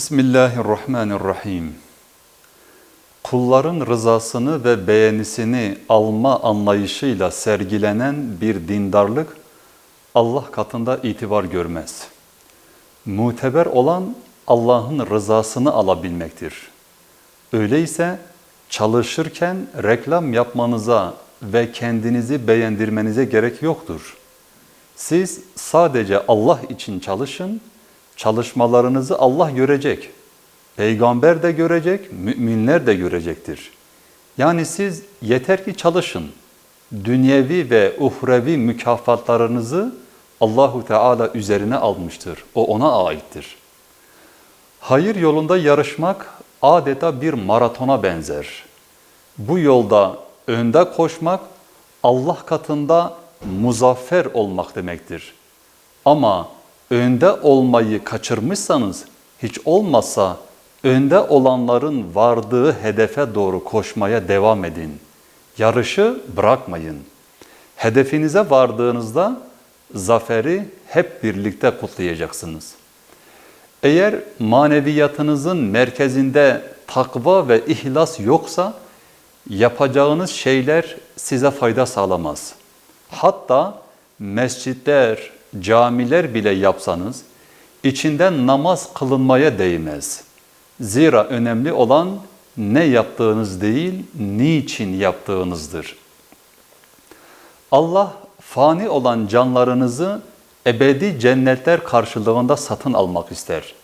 Bismillahirrahmanirrahim. Kulların rızasını ve beğenisini alma anlayışıyla sergilenen bir dindarlık Allah katında itibar görmez. Muteber olan Allah'ın rızasını alabilmektir. Öyleyse çalışırken reklam yapmanıza ve kendinizi beğendirmenize gerek yoktur. Siz sadece Allah için çalışın, çalışmalarınızı Allah görecek. Peygamber de görecek, müminler de görecektir. Yani siz yeter ki çalışın. Dünyevi ve uhrevi mükafatlarınızı Allahu Teala üzerine almıştır. O ona aittir. Hayır yolunda yarışmak adeta bir maratona benzer. Bu yolda önde koşmak Allah katında muzaffer olmak demektir. Ama önde olmayı kaçırmışsanız hiç olmazsa önde olanların vardığı hedefe doğru koşmaya devam edin. Yarışı bırakmayın. Hedefinize vardığınızda zaferi hep birlikte kutlayacaksınız. Eğer maneviyatınızın merkezinde takva ve ihlas yoksa yapacağınız şeyler size fayda sağlamaz. Hatta mescitler, camiler bile yapsanız içinden namaz kılınmaya değmez. Zira önemli olan ne yaptığınız değil, niçin yaptığınızdır. Allah fani olan canlarınızı ebedi cennetler karşılığında satın almak ister.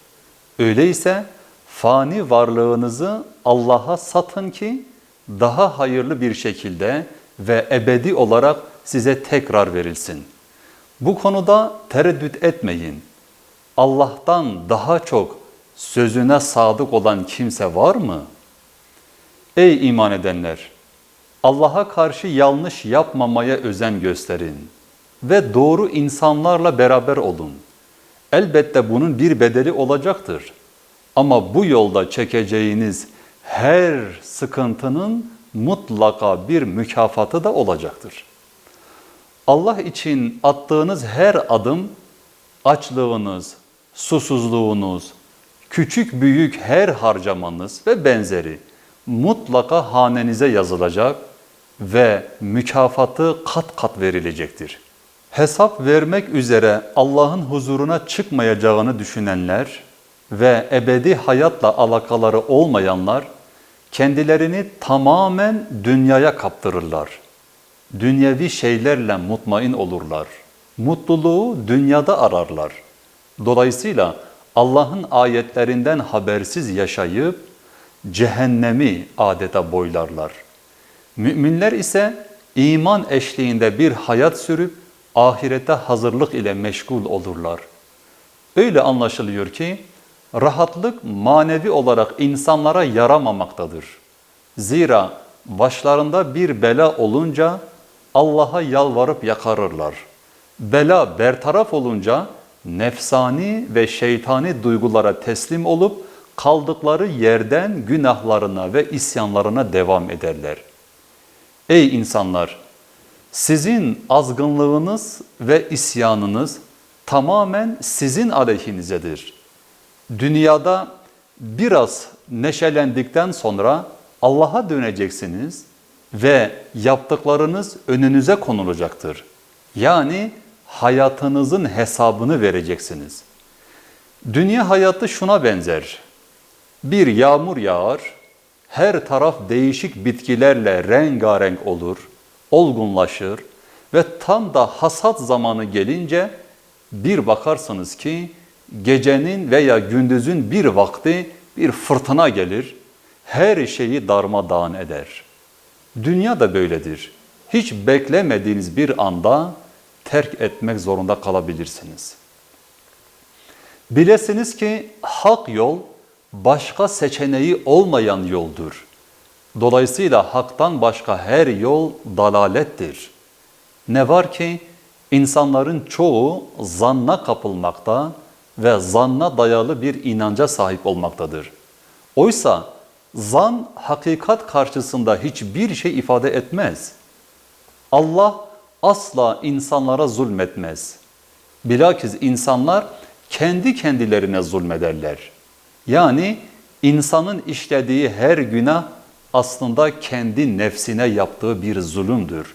Öyleyse fani varlığınızı Allah'a satın ki daha hayırlı bir şekilde ve ebedi olarak size tekrar verilsin. Bu konuda tereddüt etmeyin. Allah'tan daha çok sözüne sadık olan kimse var mı? Ey iman edenler! Allah'a karşı yanlış yapmamaya özen gösterin ve doğru insanlarla beraber olun. Elbette bunun bir bedeli olacaktır. Ama bu yolda çekeceğiniz her sıkıntının mutlaka bir mükafatı da olacaktır. Allah için attığınız her adım açlığınız, susuzluğunuz, küçük büyük her harcamanız ve benzeri mutlaka hanenize yazılacak ve mükafatı kat kat verilecektir. Hesap vermek üzere Allah'ın huzuruna çıkmayacağını düşünenler ve ebedi hayatla alakaları olmayanlar kendilerini tamamen dünyaya kaptırırlar. Dünyevi şeylerle mutmain olurlar. Mutluluğu dünyada ararlar. Dolayısıyla Allah'ın ayetlerinden habersiz yaşayıp cehennemi adeta boylarlar. Müminler ise iman eşliğinde bir hayat sürüp ahirete hazırlık ile meşgul olurlar. Öyle anlaşılıyor ki rahatlık manevi olarak insanlara yaramamaktadır. Zira başlarında bir bela olunca Allah'a yalvarıp yakarırlar. Bela bertaraf olunca nefsani ve şeytani duygulara teslim olup kaldıkları yerden günahlarına ve isyanlarına devam ederler. Ey insanlar! Sizin azgınlığınız ve isyanınız tamamen sizin aleyhinizedir. Dünyada biraz neşelendikten sonra Allah'a döneceksiniz ve yaptıklarınız önünüze konulacaktır. Yani hayatınızın hesabını vereceksiniz. Dünya hayatı şuna benzer. Bir yağmur yağar, her taraf değişik bitkilerle rengarenk olur, olgunlaşır ve tam da hasat zamanı gelince bir bakarsınız ki gecenin veya gündüzün bir vakti bir fırtına gelir, her şeyi darmadağın eder. Dünya da böyledir. Hiç beklemediğiniz bir anda terk etmek zorunda kalabilirsiniz. Bilesiniz ki hak yol başka seçeneği olmayan yoldur. Dolayısıyla haktan başka her yol dalalettir. Ne var ki insanların çoğu zanna kapılmakta ve zanna dayalı bir inanca sahip olmaktadır. Oysa zan hakikat karşısında hiçbir şey ifade etmez. Allah asla insanlara zulmetmez. Bilakis insanlar kendi kendilerine zulmederler. Yani insanın işlediği her günah aslında kendi nefsine yaptığı bir zulümdür.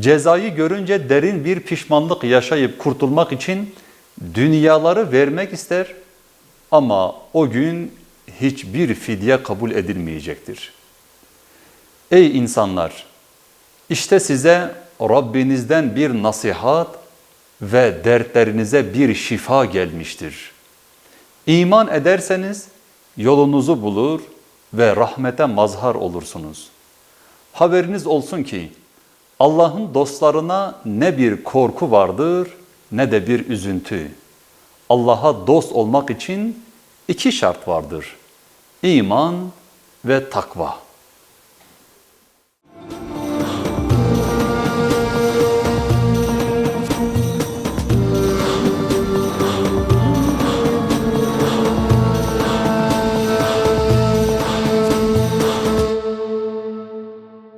Cezayı görünce derin bir pişmanlık yaşayıp kurtulmak için dünyaları vermek ister ama o gün hiçbir fidye kabul edilmeyecektir. Ey insanlar! İşte size Rabbinizden bir nasihat ve dertlerinize bir şifa gelmiştir. İman ederseniz yolunuzu bulur ve rahmete mazhar olursunuz. Haberiniz olsun ki Allah'ın dostlarına ne bir korku vardır ne de bir üzüntü. Allah'a dost olmak için iki şart vardır. İman ve takva.